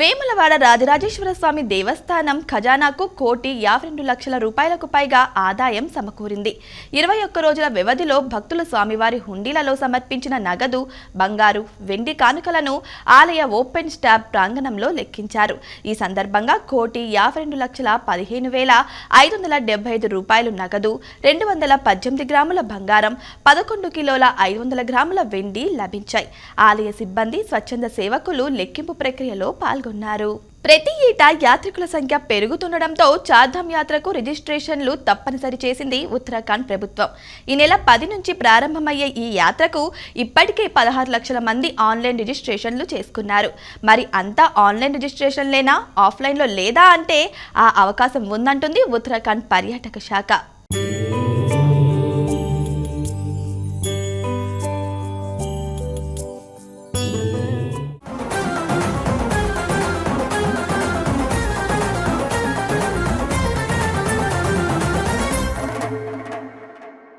వేములవాడ రాజరాజేశ్వర స్వామి దేవస్థానం ఖజానాకు కోటి యాభై రెండు లక్షల రూపాయలకు పైగా ఆదాయం సమకూరింది. ఇరవై ఒక్క రోజుల వ్యవధిలో భక్తులు స్వామివారి హుండీలలో సమర్పించిన నగదు బంగారు వెండి కానుకలను ఆలయ ఓపెన్ స్టాబ్ ప్రాంగణంలో లెక్కించారు. ఈ సందర్భంగా కోటి యాభై రెండు లక్షల పదిహేను వేల ఐదు వందల డెబ్బై ఐదు రూపాయలు నగదు రెండు వందల పద్దెనిమిది గ్రాముల బంగారం పదకొండు కిలోల ఐదు వందల గ్రాముల వెండి లభించాయి. ఆలయ సిబ్బంది స్వచ్ఛంద సేవకులు లెక్కింపు ప్రక్రియలో పాల్గొన్నారు ప్రతి ఏటా యాత్రికుల సంఖ్య పెరుగుతుండటంతో చార్ధామ్ యాత్రకు రిజిస్ట్రేషన్లు తప్పనిసరి చేసింది ఉత్తరాఖండ్ ప్రభుత్వం. ఈ నెల పది నుంచి ప్రారంభమయ్యే ఈ యాత్రకు ఇప్పటికే పదహారు లక్షల మంది ఆన్లైన్ రిజిస్ట్రేషన్లు చేసుకున్నారు. మరి అంతా ఆన్లైన్ రిజిస్ట్రేషన్లేనా? ఆఫ్లైన్లో లేదా అంటే ఆ అవకాశం ఉందంటుంది ఉత్తరాఖండ్ పర్యాటక శాఖ.